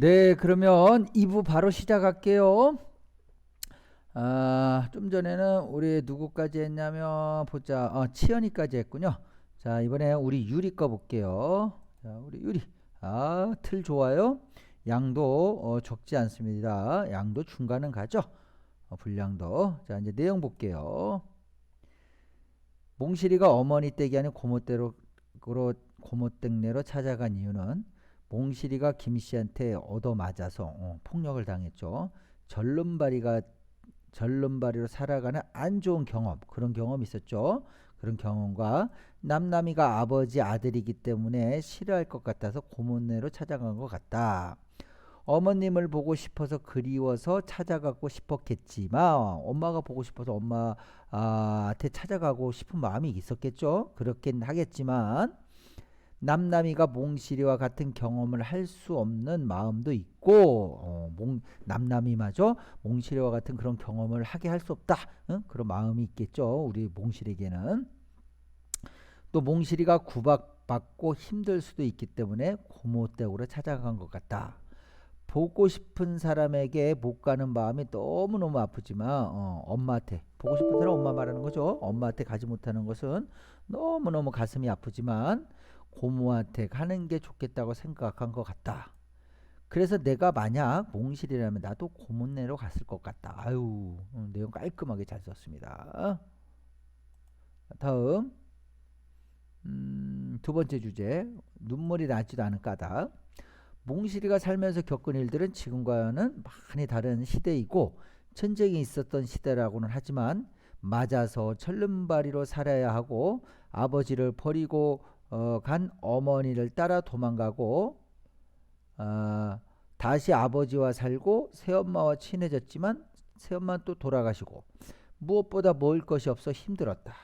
네, 그러면 2부 바로 시작할게요. 아, 좀 전에는 우리 누구까지 했냐면 보자. 어, 치연이까지 했군요. 자, 이번에 우리 유리 거 볼게요. 자, 우리 유리. 아, 틀 좋아요. 양도 어, 적지 않습니다. 양도 중간은 가죠. 어, 분량도. 자, 이제 내용 볼게요. 몽실이가 어머니 댁이 아닌 고모댁으로 고모댁내로 찾아간 이유는 몽실이가 김씨한테 얻어맞아서 어, 폭력을 당했죠. 절름발이가 절름발이로 살아가는 안 좋은 경험 그런 경험이 있었죠. 그런 경험과 남남이가 아버지 아들이기 때문에 싫어할 것 같아서 고모네로 찾아간 것 같다. 어머님을 보고 싶어서 그리워서 찾아가고 싶었겠지만 엄마가 보고 싶어서 엄마한테 찾아가고 싶은 마음이 있었겠죠. 그렇긴 하겠지만 남남이가 몽실이와 같은 경험을 할 수 없는 마음도 있고 어, 몽, 남남이마저 몽실이와 같은 그런 경험을 하게 할 수 없다 응? 그런 마음이 있겠죠 우리 몽실에게는. 또 몽실이가 구박받고 힘들 수도 있기 때문에 고모댁으로 찾아간 것 같다. 보고 싶은 사람에게 못 가는 마음이 너무너무 아프지만 어, 엄마한테 보고 싶은 사람 엄마 말하는 거죠. 엄마한테 가지 못하는 것은 너무너무 가슴이 아프지만 고모한테 가는 게 좋겠다고 생각한 것 같다. 그래서 내가 만약 몽실이라면 나도 고모네로 갔을 것 같다. 아유, 음, 내용 깔끔하게 잘 썼습니다. 다음 음, 두 번째 주제 눈물이 나지도 않은 까닭 몽실이가 살면서 겪은 일들은 지금과는 많이 다른 시대이고 전쟁이 있었던 시대라고는 하지만 맞아서 철름바리로 살아야 하고 아버지를 버리고 어, 간 어머니를 따라 도망가고 어, 다시 아버지와 살고 새엄마와 친해졌지만 새엄마는 또 돌아가시고 무엇보다 먹을 것이 없어 힘들었다.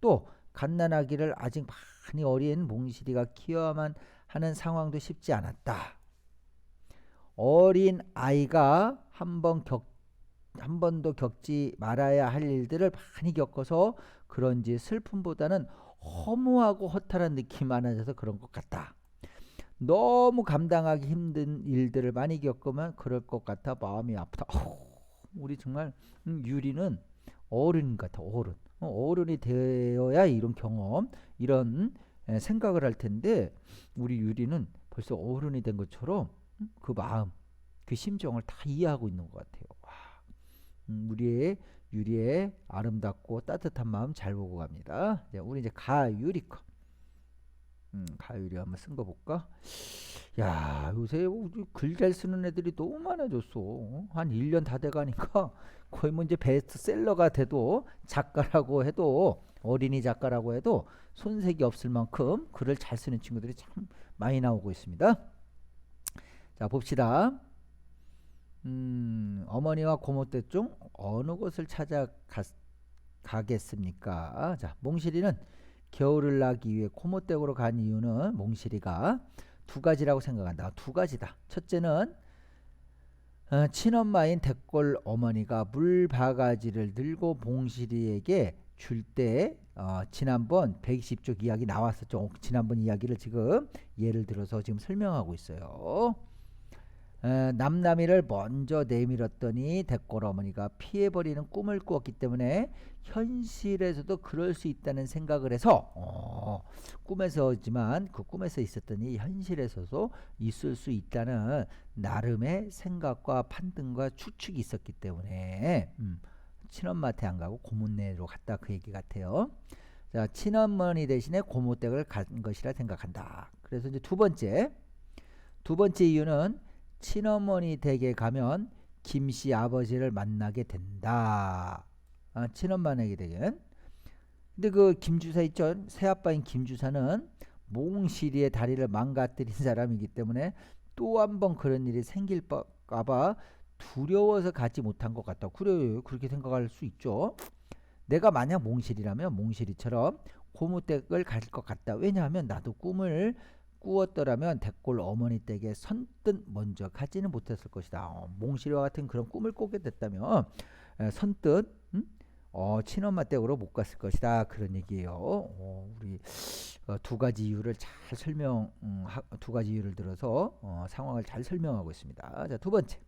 또 갓난아기를 아직 많이 어린 몽실이가 키워야만 하는 상황도 쉽지 않았다. 어린 아이가 한번 겪, 한 번도 겪지 말아야 할 일들을 많이 겪어서 그런지 슬픔보다는 허무하고 허탈한 느낌이 많아져서 그런 것 같다. 너무 감당하기 힘든 일들을 많이 겪으면 그럴 것 같아 마음이 아프다. 어, 우리 정말 음, 유리는 어른 같아 어른. 어, 어른이 되어야 이런 경험, 이런 생각을 할 텐데 우리 유리는 벌써 어른이 된 것처럼 음, 그 마음, 그 심정을 다 이해하고 있는 것 같아요. 와, 음, 우리의 유리의 아름답고 따뜻한 마음 잘 보고 갑니다. 이제 우리 이제 가유리 거. 음, 가유리 한번 쓴 거 볼까? 야, 요새 글 잘 쓰는 애들이 너무 많아졌어. 한 1년 다 돼가니까 거의 뭐 이제 베스트셀러가 돼도 작가라고 해도 어린이 작가라고 해도 손색이 없을 만큼 글을 잘 쓰는 친구들이 참 많이 나오고 있습니다. 자, 봅시다. 음, 어머니와 고모 댁 중 어느 곳을 찾아가겠습니까? 자, 몽실이는 겨울을 나기 위해 고모 댁으로 간 이유는 몽실이가 두 가지라고 생각한다. 두 가지다. 첫째는 어, 친엄마인 대골 어머니가 물 바가지를 들고 몽실이에게 줄때 어, 지난번 120쪽 이야기 나왔었죠. 지난번 이야기를 지금 예를 들어서 지금 설명하고 있어요. 남남이를 먼저 내밀었더니 대골 어머니가 피해버리는 꿈을 꾸었기 때문에 현실에서도 그럴 수 있다는 생각을 해서 어, 꿈에서지만 그 꿈에서 있었더니 현실에서도 있을 수 있다는 나름의 생각과 판단과 추측이 있었기 때문에 음, 친엄마한테 안 가고 고모네로 갔다 그 얘기 같아요. 자, 친어머니 대신에 고모댁을 간 것이라 생각한다. 그래서 이제 두 번째 두 번째 이유는 친어머니 댁에 가면 김씨 아버지를 만나게 된다. 아, 친엄마에게 되겐. 근데 그 김주사 있죠? 새아빠인 김주사는 몽실이의 다리를 망가뜨린 사람이기 때문에 또 한 번 그런 일이 생길까봐 두려워서 가지 못한 것 같다. 그래 그렇게 생각할 수 있죠. 내가 만약 몽실이라면 몽실이처럼 고무댁을 갈 것 같다. 왜냐하면 나도 꿈을 꾸었더라면 대골 어머니 댁에 선뜻 먼저 가지는 못했을 것이다. 어, 몽실이와 같은 그런 꿈을 꾸게 됐다면 에, 선뜻 음? 어, 친엄마 댁으로 못 갔을 것이다. 그런 얘기예요. 어, 우리 어, 두 가지 이유를 잘 설명, 음, 하, 두 가지 이유를 들어서 어, 상황을 잘 설명하고 있습니다. 자, 두 번째.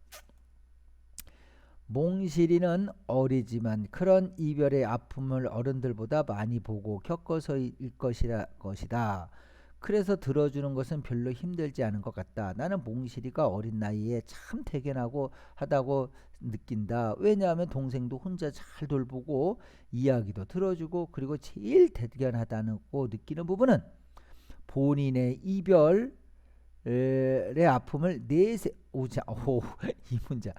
몽실이는 어리지만 그런 이별의 아픔을 어른들보다 많이 보고 겪어서일 것이라 것이다. 그래서 들어주는 것은 별로 힘들지 않은 것 같다. 나는 몽실이가 어린 나이에 참 대견하고 하다고 느낀다. 왜냐하면 동생도 혼자 잘 돌보고 이야기도 들어주고 그리고 제일 대견하다고 느끼는 부분은 본인의 이별의 아픔을 내세 오자 오이 문자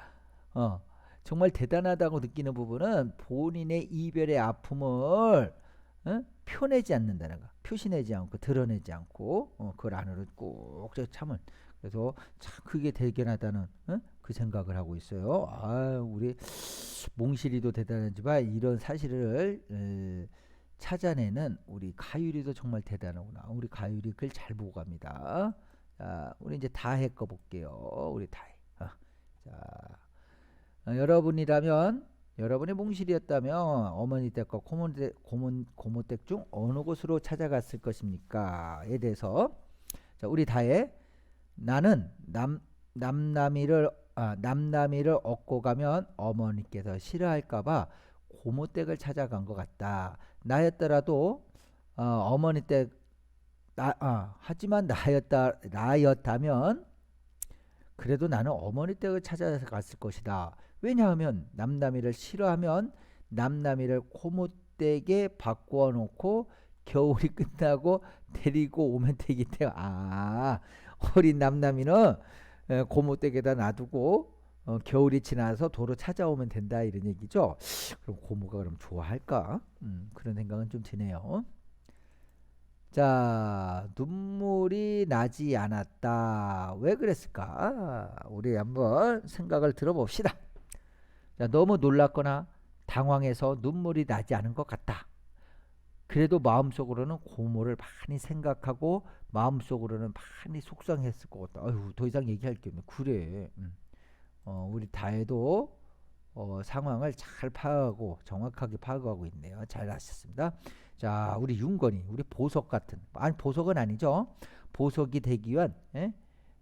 어 정말 대단하다고 느끼는 부분은 본인의 이별의 아픔을 어? 표내지 않는다는 거. 표시내지 않고 드러내지 않고 어, 그걸 안으로 꼭저 참을. 그래서 참 그게 대견하다는 어? 그 생각을 하고 있어요. 아, 우리 몽실이도 대단하지만 이런 사실을 에, 찾아내는 우리 가율이도 정말 대단하구나. 우리 가율이 그걸 잘 보고 갑니다. 자, 우리 이제 다해 거 볼게요. 우리 다해. 어, 자, 어, 여러분이라면 여러분의 몽실이었다면 어머니 댁과 고모 댁, 중 어느 곳으로 찾아갔을 것입니까?에 대해서 자, 우리 다해 나는 남 남남이를 아, 남남이를 얻고 가면 어머니께서 싫어할까봐 고모 댁을 찾아간 것 같다. 나였더라도 어, 어머니 댁 나, 아, 하지만 나였다 나였다면 그래도 나는 어머니 댁을 찾아갔을 것이다. 왜냐하면 남남이를 싫어하면 남남이를 고모댁에 바꾸어 놓고 겨울이 끝나고 데리고 오면 되기 때문에 아 어린 남남이는 고모댁에다 놔두고 어, 겨울이 지나서 도로 찾아오면 된다 이런 얘기죠. 그럼 고모가 그럼 좋아할까? 음, 그런 생각은 좀 드네요. 자, 눈물이 나지 않았다. 왜 그랬을까? 우리 한번 생각을 들어봅시다. 자, 너무 놀랐거나 당황해서 눈물이 나지 않은 것 같다. 그래도 마음속으로는 고모를 많이 생각하고 마음속으로는 많이 속상했을 것 같다. 아유, 더 이상 얘기할 게 없네. 그래. 음. 어, 우리 다혜도 어, 상황을 잘 파악하고 정확하게 파악하고 있네요. 잘 하셨습니다. 자, 우리 윤건이, 우리 보석 같은, 아니 보석은 아니죠. 보석이 되기 위한 예?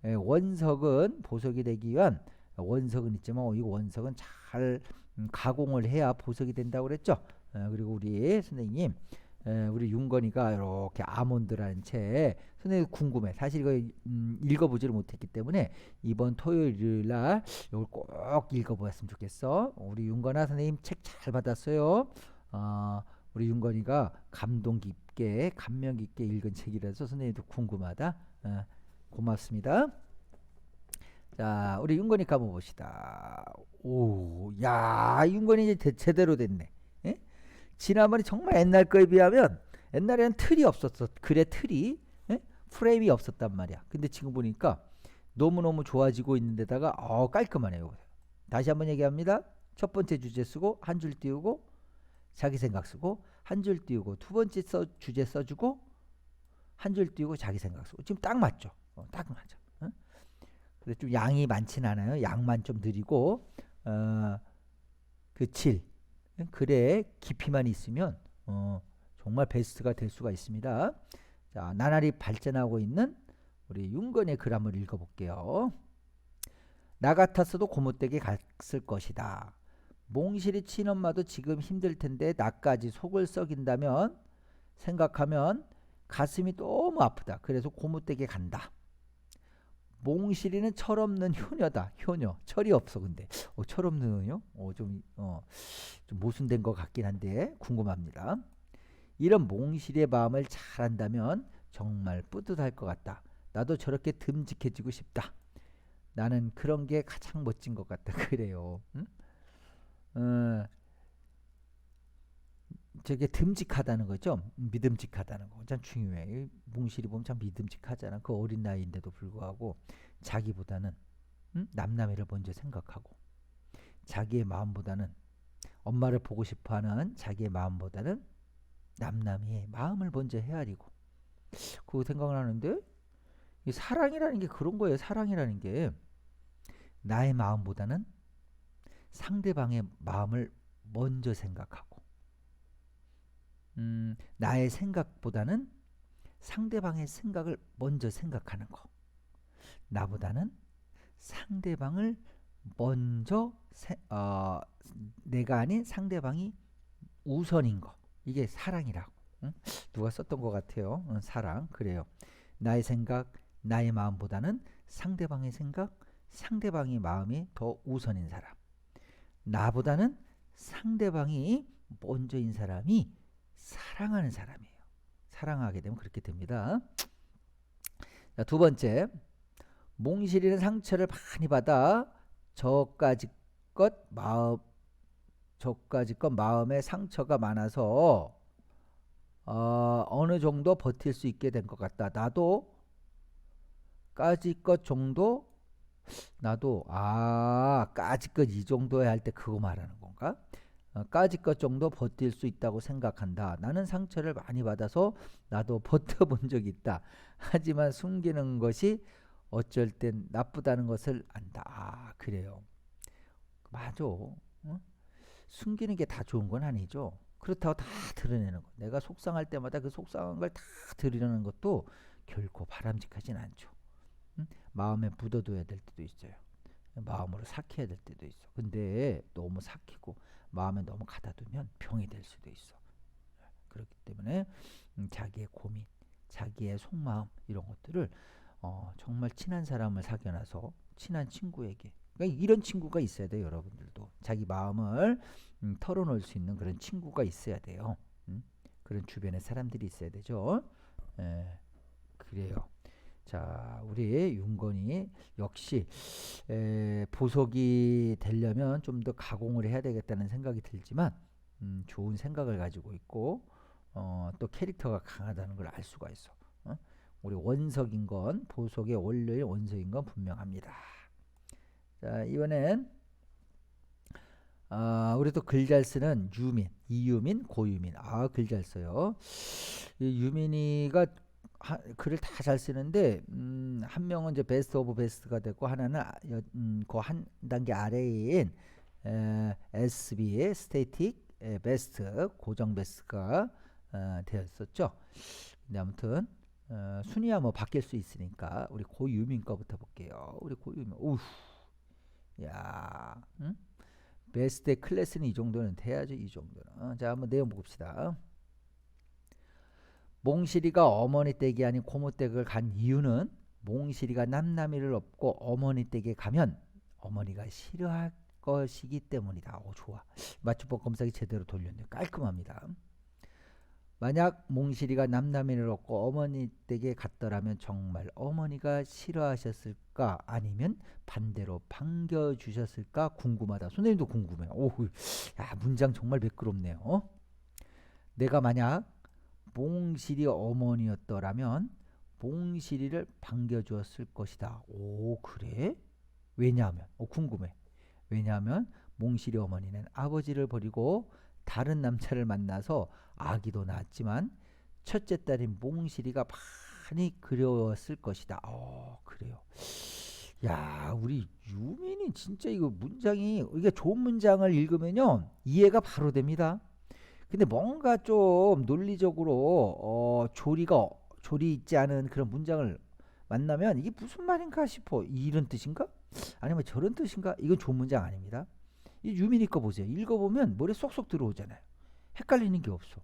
예, 원석은 보석이 되기 위한 원석은 있지만 이 원석은 잘 음, 가공을 해야 보석이 된다고 그랬죠. 어, 그리고 우리 선생님 에, 우리 윤건이가 이렇게 아몬드라는 책 선생님 궁금해. 사실 이거 음, 읽어보지를 못했기 때문에 이번 토요일 날 이걸 꼭 읽어보았으면 좋겠어. 우리 윤건아 선생님 책 잘 받았어요. 어, 우리 윤건이가 감동 깊게 감명 깊게 읽은 책이라서 선생님도 궁금하다. 어, 고맙습니다. 자, 우리 윤건이 가보 봅시다. 오, 야, 윤건이 이제 제대로 됐네. 예? 지난번에 정말 옛날 거에 비하면 옛날에는 틀이 없었어. 글의 틀이 예? 프레임이 없었단 말이야. 근데 지금 보니까 너무너무 좋아지고 있는데다가 어, 깔끔하네요. 다시 한번 얘기합니다. 첫 번째 주제 쓰고 한 줄 띄우고 자기 생각 쓰고 한 줄 띄우고 두 번째 써, 주제 써주고 한 줄 띄우고 자기 생각 쓰고 지금 딱 맞죠? 어, 딱 맞아. 근데 좀 양이 많진 않아요. 양만 좀 느리고 어, 그 질, 글의 깊이만 있으면 어, 정말 베스트가 될 수가 있습니다. 자, 나날이 발전하고 있는 우리 윤건의 글 한번 읽어볼게요. 나 같았어도 고모댁에 갔을 것이다. 몽실이 친엄마도 지금 힘들 텐데 나까지 속을 썩인다면 생각하면 가슴이 너무 아프다. 그래서 고모댁에 간다. 몽실이는 철없는 효녀다. 효녀. 철이 없어 근데. 어, 철없는 효녀? 어, 좀, 어, 좀 모순된 것 같긴 한데 궁금합니다. 이런 몽실의 마음을 잘 안다면 정말 뿌듯할 것 같다. 나도 저렇게 듬직해지고 싶다. 나는 그런 게 가장 멋진 것 같다. 그래요. 응? 어, 저게 듬직하다는 거죠. 믿음직하다는 거. 참 중요해. 몽실이 보면 참 믿음직하잖아. 그 어린 나이인데도 불구하고 자기보다는 음? 남남이를 먼저 생각하고 자기의 마음보다는 엄마를 보고 싶어하는 자기의 마음보다는 남남이의 마음을 먼저 헤아리고 그 생각을 하는데 사랑이라는 게 그런 거예요. 사랑이라는 게 나의 마음보다는 상대방의 마음을 먼저 생각하고 음, 나의 생각보다는 상대방의 생각을 먼저 생각하는 거. 나보다는 상대방을 먼저 세, 어, 내가 아닌 상대방이 우선인 거. 이게 사랑이라고. 응? 누가 썼던 것 같아요. 응, 사랑. 그래요. 나의 생각, 나의 마음보다는 상대방의 생각, 상대방의 마음이 더 우선인 사람. 나보다는 상대방이 먼저인 사람이 사랑하는 사람이에요. 사랑하게 되면 그렇게 됩니다. 자, 두 번째. 몽실이는 상처를 많이 받아 저까지 것 마음 저까지 것 마음에 상처가 많아서 어, 어느 정도 버틸 수 있게 된 것 같다. 나도 까짓 것 정도 나도 아 까짓 것이 정도야 할때 그거 말하는 건가? 어, 까짓 것 정도 버틸 수 있다고 생각한다. 나는 상처를 많이 받아서 나도 버텨본 적이 있다. 하지만 숨기는 것이 어쩔 땐 나쁘다는 것을 안다. 아, 그래요. 맞아. 어? 숨기는 게 다 좋은 건 아니죠. 그렇다고 다 드러내는 거. 내가 속상할 때마다 그 속상한 걸 다 드러내는 것도 결코 바람직하진 않죠. 응? 마음에 묻어둬야 될 때도 있어요. 마음으로 삭혀야 될 때도 있어. 근데 너무 삭히고 마음에 너무 가다두면 병이 될 수도 있어. 그렇기 때문에 음, 자기의 고민, 자기의 속마음 이런 것들을 어, 정말 친한 사람을 사귀어놔서 친한 친구에게 그러니까 이런 친구가 있어야 돼요 여러분들도 자기 마음을 음, 털어놓을 수 있는 그런 친구가 있어야 돼요 음? 그런 주변에 사람들이 있어야 되죠 에, 그래요 자 우리 윤건이 역시 에, 보석이 되려면 좀 더 가공을 해야 되겠다는 생각이 들지만 음, 좋은 생각을 가지고 있고 어, 또 캐릭터가 강하다는 걸 알 수가 있어 어? 우리 원석인 건 보석의 원료의 원석인 건 분명합니다. 자 이번엔 아, 우리 또 글 잘 쓰는 유민, 이유민, 고유민. 아, 글 잘 써요. 이 유민이가 하, 글을 다 잘 쓰는데 음, 한 명은 이제 베스트 오브 베스트가 됐고 하나는 음, 그한 단계 아래인 에, SB의 스테이틱 에, 베스트 고정 베스트가 어, 되었었죠. 근데 아무튼 어, 순위야 뭐 바뀔 수 있으니까 우리 고유민 거부터 볼게요. 우리 고유민, 오우, 야, 응? 베스트 클래스는 이 정도는 돼야죠. 이 정도는. 어, 자, 한번 내용 봅시다. 몽실이가 어머니 댁이 아닌 고모 댁을 간 이유는 몽실이가 남남이를 업고 어머니 댁에 가면 어머니가 싫어할 것이기 때문이다. 오, 좋아. 맞춤법 검사기 제대로 돌렸네요. 깔끔합니다. 만약 몽실이가 남남이를 얻고 어머니 댁에 갔더라면 정말 어머니가 싫어하셨을까 아니면 반대로 반겨주셨을까 궁금하다. 선생님도 궁금해요. 오, 야 문장 정말 매끄럽네요. 내가 만약 몽실이 어머니였더라면 몽실이를 반겨주었을 것이다. 오 그래? 왜냐하면 오 궁금해. 왜냐하면 몽실이 어머니는 아버지를 버리고 다른 남자를 만나서 아기도 낳았지만 첫째 딸인 몽실이가 많이 그리웠을 것이다. 어, 그래요. 야, 우리 유민이 진짜 이거 문장이 이게 좋은 문장을 읽으면요 이해가 바로 됩니다. 근데 뭔가 좀 논리적으로 어, 조리가 조리 있지 않은 그런 문장을 만나면 이게 무슨 말인가 싶어. 이런 뜻인가? 아니면 저런 뜻인가? 이건 좋은 문장 아닙니다. 이 유민이 거 보세요. 읽어보면 머리에 쏙쏙 들어오잖아요. 헷갈리는 게 없어.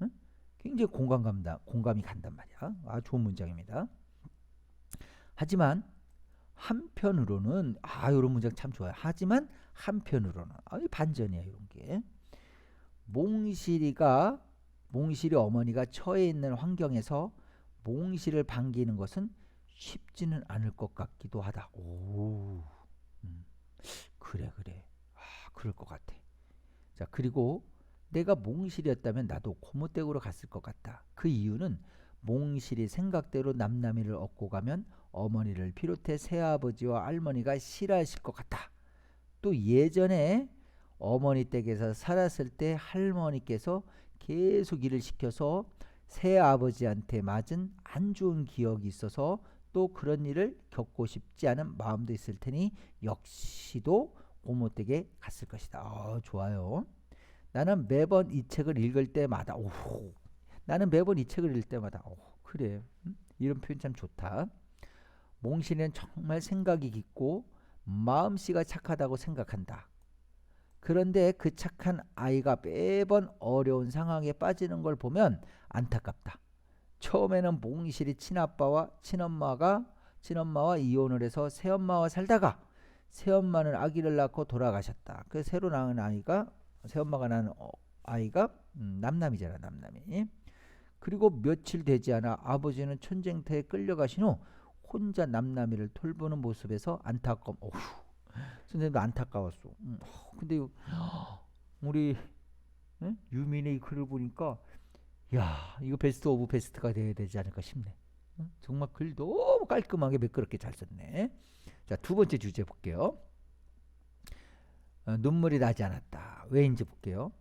응? 굉장히 공감 간다, 공감이 간단 말이야. 아, 좋은 문장입니다. 하지만 한편으로는 아, 이런 문장 참 좋아요. 하지만 한편으로는 아, 이 반전이야 이런 게. 몽실이가 몽실이 어머니가 처해 있는 환경에서 몽실을 반기는 것은 쉽지는 않을 것 같기도 하다. 오, 음, 그래 그래. 그럴 것 같아. 자, 그리고 내가 몽실이었다면 나도 고모댁으로 갔을 것 같다. 그 이유는 몽실이 생각대로 남남이를 얻고 가면 어머니를 비롯해 새아버지와 할머니가 싫어하실 것 같다. 또 예전에 어머니 댁에서 살았을 때 할머니께서 계속 일을 시켜서 새 아버지한테 맞은 안 좋은 기억이 있어서 또 그런 일을 겪고 싶지 않은 마음도 있을 테니 역시도 고모 댁에 갔을 것이다. 어, 좋아요. 나는 매번 이 책을 읽을 때마다 오, 나는 매번 이 책을 읽을 때마다 오, 그래 음? 이런 표현 참 좋다. 몽실이는 정말 생각이 깊고 마음씨가 착하다고 생각한다. 그런데 그 착한 아이가 매번 어려운 상황에 빠지는 걸 보면 안타깝다. 처음에는 몽실이 친아빠와 친엄마가 친엄마와 이혼을 해서 새엄마와 살다가 새엄마는 아기를 낳고 돌아가셨다. 그 새로 낳은 아이가 새엄마가 낳은 어, 아이가 음, 남남이잖아 남남이. 그리고 며칠 되지 않아 아버지는 천쟁터에 끌려가신 후 혼자 남남이를 돌보는 모습에서 안타까움. 어휴, 선생님도 안타까웠어. 음, 어, 근데 우리 응? 유민의 글을 보니까 야 이거 베스트 오브 베스트가 돼야 되지 않을까 싶네. 응? 정말 글 너무 깔끔하게 매끄럽게 잘 썼네. 자 두 번째 주제 볼게요. 어, 눈물이 나지 않았다. 왜인지 볼게요.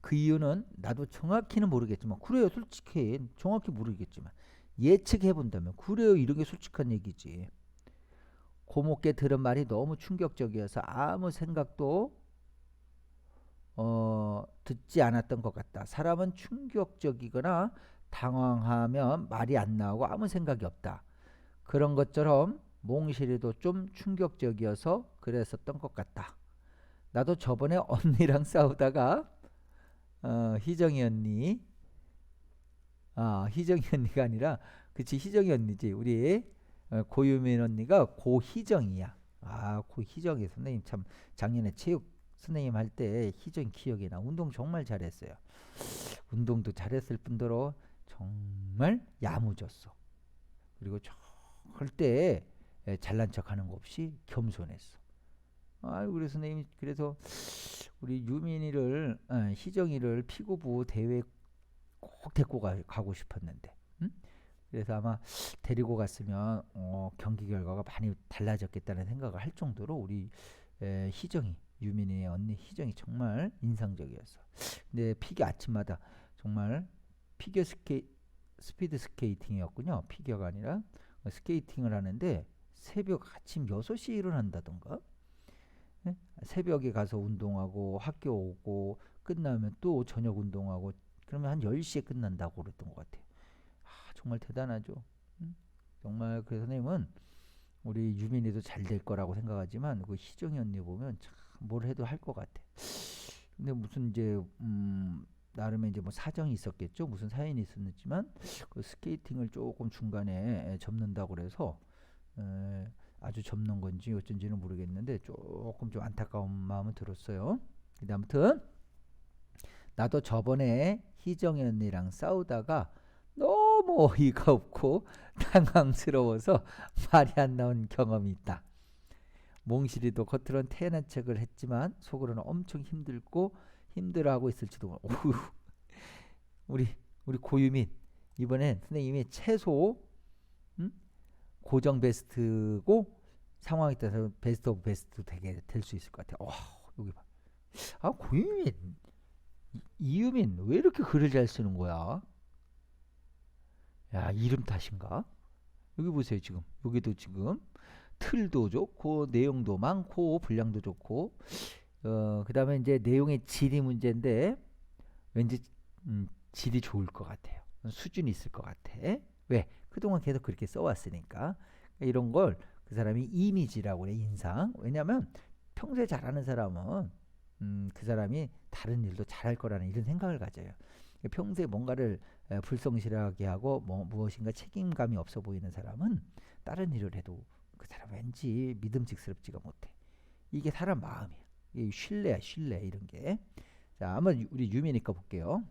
그 이유는 나도 정확히는 모르겠지만 그래요 솔직히 정확히 모르겠지만 예측해 본다면 그래요 이런 게 솔직한 얘기지. 고모께 들은 말이 너무 충격적이어서 아무 생각도 어, 듣지 않았던 것 같다. 사람은 충격적이거나 당황하면 말이 안 나오고 아무 생각이 없다. 그런 것처럼 몽실이도 좀 충격적이어서 그랬었던 것 같다. 나도 저번에 언니랑 싸우다가 어, 희정이 언니 아 희정이 언니가 아니라 그치 희정이 언니지 우리 어, 고유민 언니가 고희정이야. 아 고희정이 선생님 참 작년에 체육 선생님 할 때 희정 기억이 나. 운동 정말 잘했어요. 운동도 잘했을 뿐더러 정말 야무졌어. 그리고 절대 에, 잘난 척하는 거 없이 겸손했어. 아유 우리 선생님 그래서 우리 유민이를 어, 희정이를 피구부 대회 꼭 데리고 가, 가고 싶었는데. 응? 그래서 아마 데리고 갔으면 어, 경기 결과가 많이 달라졌겠다는 생각을 할 정도로 우리 에, 희정이 유민이의 언니 희정이 정말 인상적이었어. 근데 피겨 아침마다 정말 피겨 스케 스피드 스케이팅이었군요. 피겨가 아니라 스케이팅을 하는데 새벽 아침 6시에 일어난다던가 네? 새벽에 가서 운동하고 학교 오고 끝나면 또 저녁 운동하고 그러면 한 10시에 끝난다고 그랬던 것 같아요. 아, 정말 대단하죠. 음? 정말 그 선생님은 우리 유민이도 잘 될 거라고 생각하지만 그 희정이 언니 보면 참 뭘 해도 할 것 같아. 근데 무슨 이제 음 나름의 이제 뭐 사정이 있었겠죠. 무슨 사연이 있었지만 그 스케이팅을 조금 중간에 접는다고 그래서 에, 아주 접는 건지 어쩐지는 모르겠는데 조금 좀 안타까운 마음은 들었어요. 근데 아무튼 나도 저번에 희정이 언니랑 싸우다가 너무 어이가 없고 당황스러워서 말이 안 나온 경험이 있다. 몽실이도 겉으로는 태연한 척을 했지만 속으로는 엄청 힘들고 힘들어하고 있을지도. 오후. 우리 우리 고유민 이번엔 선생님이 최소 음? 고정 베스트고 상황에 따라서 베스트 오브 베스트 되게 될 수 있을 것 같아. 와 여기 봐. 아 고유민 이- 이유민 왜 이렇게 글을 잘 쓰는 거야? 야 이름 탓인가? 여기 보세요 지금 여기도 지금 틀도 좋고 내용도 많고 분량도 좋고 어 그다음에 이제 내용의 질이 문제인데 왠지 음, 질이 좋을 것 같아요. 수준이 있을 것 같아. 왜? 그동안 계속 그렇게 써왔으니까 이런 걸 그 사람이 이미지라고 해 인상. 왜냐하면 평소에 잘하는 사람은 음, 그 사람이 다른 일도 잘할 거라는 이런 생각을 가져요. 평소에 뭔가를 에, 불성실하게 하고 뭐, 무엇인가 책임감이 없어 보이는 사람은 다른 일을 해도 그 사람 왠지 믿음직스럽지가 못해. 이게 사람 마음이야. 이 신뢰야 신뢰 이런 게. 자 한번 우리 유미니까 볼게요.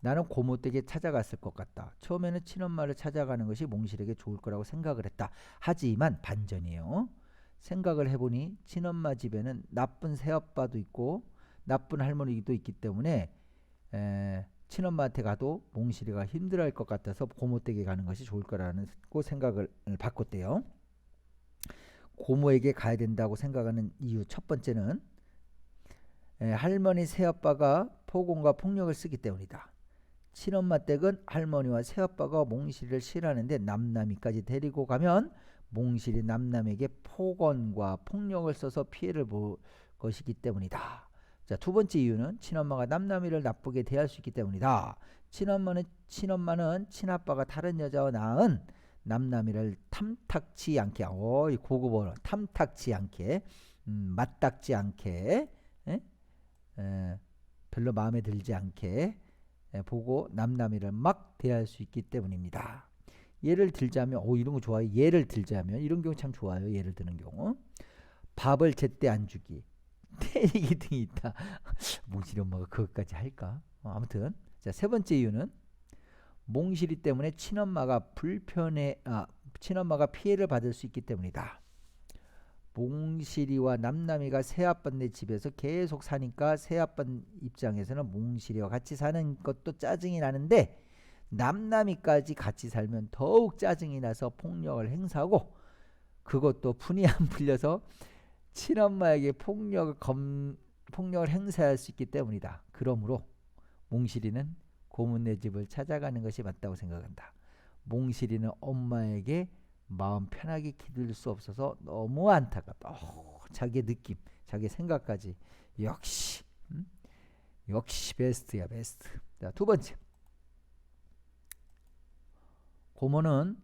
나는 고모 댁에 찾아갔을 것 같다. 처음에는 친엄마를 찾아가는 것이 몽실에게 좋을 거라고 생각을 했다. 하지만 반전이에요. 생각을 해보니 친엄마 집에는 나쁜 새아빠도 있고 나쁜 할머니도 있기 때문에 에, 친엄마한테 가도 몽실이가 힘들어할 것 같아서 고모 댁에 가는 것이 좋을 거라는 고 생각을 바꿨대요. 고모에게 가야 된다고 생각하는 이유 첫 번째는 에, 할머니 새아빠가 폭언과 폭력을 쓰기 때문이다. 친엄마 댁은 할머니와 새아빠가 몽실이를 싫어하는데 남남이까지 데리고 가면 몽실이 남남에게 폭언과 폭력을 써서 피해를 볼 것이기 때문이다. 자, 두 번째 이유는 친엄마가 남남이를 나쁘게 대할 수 있기 때문이다. 친엄마는 친엄마는 친아빠가 다른 여자와 낳은 남남이를 탐탁치 않게, 어, 이 고급어로 탐탁치 않게, 음, 맞닥지 않게, 에? 에, 별로 마음에 들지 않게 에, 보고 남남이를 막 대할 수 있기 때문입니다. 예를 들자면, 오 이런 거 좋아요. 예를 들자면 이런 경우 참 좋아요. 예를 드는 경우 밥을 제때 안 주기, 때리기 등이 있다. 몽실이 엄마가 그것까지 할까? 어, 아무튼 자 세 번째 이유는 몽실이 때문에 친엄마가 불편해 아 친엄마가 피해를 받을 수 있기 때문이다. 몽실이와 남남이가 새아빠네 집에서 계속 사니까 새아빠 입장에서는 몽실이와 같이 사는 것도 짜증이 나는데 남남이까지 같이 살면 더욱 짜증이 나서 폭력을 행사하고 그것도 분이 안 풀려서 친엄마에게 폭력을 검, 폭력을 행사할 수 있기 때문이다. 그러므로 몽실이는 고문네 집을 찾아가는 것이 맞다고 생각한다. 몽실이는 엄마에게 마음 편하게 기댈 수 없어서 너무 안타깝다. 어, 자기의 느낌, 자기의 생각까지 역시 음? 역시 베스트야 베스트. 자, 두 번째 고모는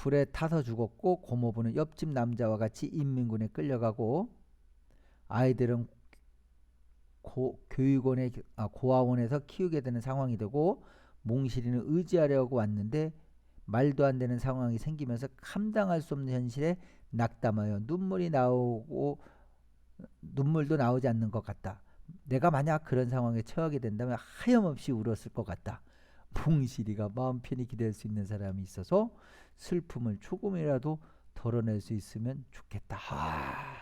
불에 타서 죽었고 고모부는 옆집 남자와 같이 인민군에 끌려가고 아이들은 고, 교육원에 아, 고아원에서 키우게 되는 상황이 되고 몽실이는 의지하려고 왔는데 말도 안 되는 상황이 생기면서 감당할 수 없는 현실에 낙담하여 눈물이 나오고 눈물도 나오지 않는 것 같다. 내가 만약 그런 상황에 처하게 된다면 하염없이 울었을 것 같다. 몽실이가 마음 편히 기댈 수 있는 사람이 있어서 슬픔을 조금이라도 덜어낼 수 있으면 좋겠다. 아,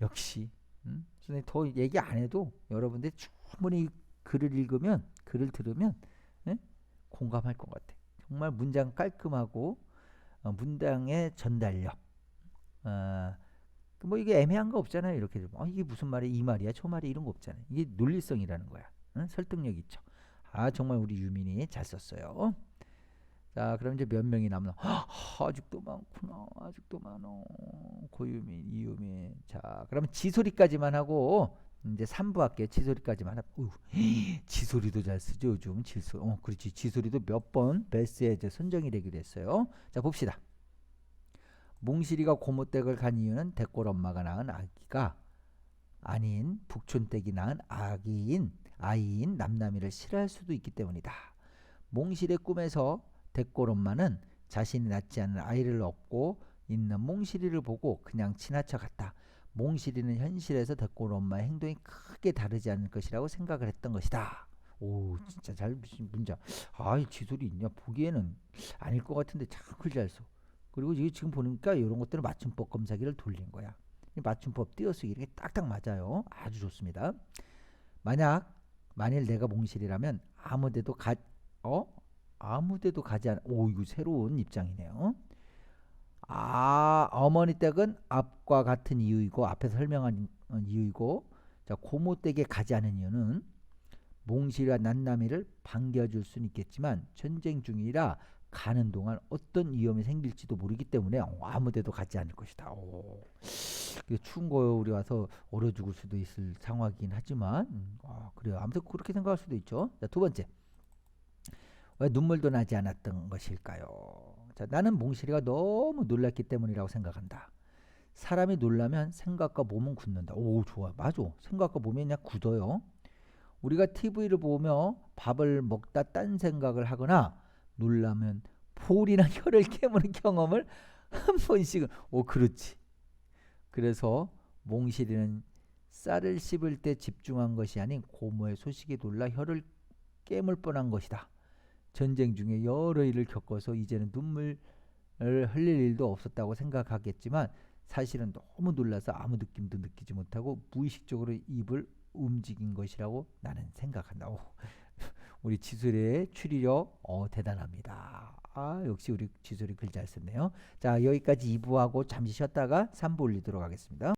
역시 음? 선생님 더 얘기 안 해도 여러분들이 충분히 글을 읽으면 글을 들으면 예? 공감할 것 같아. 정말 문장 깔끔하고 어, 문장의 전달력. 어, 뭐 이게 애매한 거 없잖아요. 이렇게 좀 어, 이게 무슨 말이야? 이 말이야? 저 말이야? 이런 거 없잖아요. 이게 논리성이라는 거야. 응? 설득력 있죠. 아 정말 우리 유민이 잘 썼어요. 자 그럼 이제 몇 명이 남나? 아직도 많구나 아직도 많어. 고유민 이유민. 자 그러면 지소리까지만 하고 이제 3부 할게요. 지소리까지만 하고 지소리도 잘 쓰죠 요즘? 지소 어 그렇지. 지소리도 몇 번 베스트에 이제 선정이 되기로 했어요. 자 봅시다. 몽실이가 고모댁을 간 이유는 대골 엄마가 낳은 아기가 아닌 북촌댁이 낳은 아기인 아이인 남남이를 싫어할 수도 있기 때문이다. 몽실의 꿈에서 엄마는 자신이 낳지 않은 아이를 얻고 있는 몽실이를 보고 그냥 지나쳐 갔다. 몽실이는 현실에서 엄마의 행동이 크게 다르지 않을 것이라고 생각을 했던 것이다. 오 진짜 잘 문자. 아이 지소리 있냐 보기에는 아닐 것 같은데 참 글잘 써. 그리고 이게 지금 보니까 이런 것들은 맞춤법 검사기를 돌린 거야. 이 맞춤법 띄어쓰기 이렇게 딱딱 맞아요. 아주 좋습니다. 만약 만일 내가 몽실이라면 아무데도 가 어? 아무데도 가지 않. 오 이거 새로운 입장이네요. 아 어머니 댁은 앞과 같은 이유이고 앞에서 설명한 이유이고 자 고모 댁에 가지 않은 이유는 몽실과 난남이를 반겨줄 수는 있겠지만 전쟁 중이라 가는 동안 어떤 위험이 생길지도 모르기 때문에 어, 아무데도 가지 않을 것이다. 오. 추운 거에 우리 와서 얼어 죽을 수도 있을 상황이긴 하지만 음, 아, 그래요. 아무튼 그렇게 생각할 수도 있죠. 자, 두 번째. 왜 눈물도 나지 않았던 것일까요? 자, 나는 몽실이가 너무 놀랐기 때문이라고 생각한다. 사람이 놀라면 생각과 몸은 굳는다. 오, 좋아. 맞아. 생각과 몸이 그냥 굳어요. 우리가 TV를 보며 밥을 먹다 딴 생각을 하거나 놀라면 볼이나 혀를 깨무는 경험을 한 번씩은 오 그렇지. 그래서 몽실이는 쌀을 씹을 때 집중한 것이 아닌 고모의 소식에 놀라 혀를 깨물 뻔한 것이다. 전쟁 중에 여러 일을 겪어서 이제는 눈물을 흘릴 일도 없었다고 생각하겠지만 사실은 너무 놀라서 아무 느낌도 느끼지 못하고 무의식적으로 입을 움직인 것이라고 나는 생각한다. 오, 우리 지술의 추리력 어, 대단합니다. 아 역시 우리 지술이 글 잘 썼네요. 자 여기까지 2부하고 잠시 쉬었다가 3부 올리도록 하겠습니다.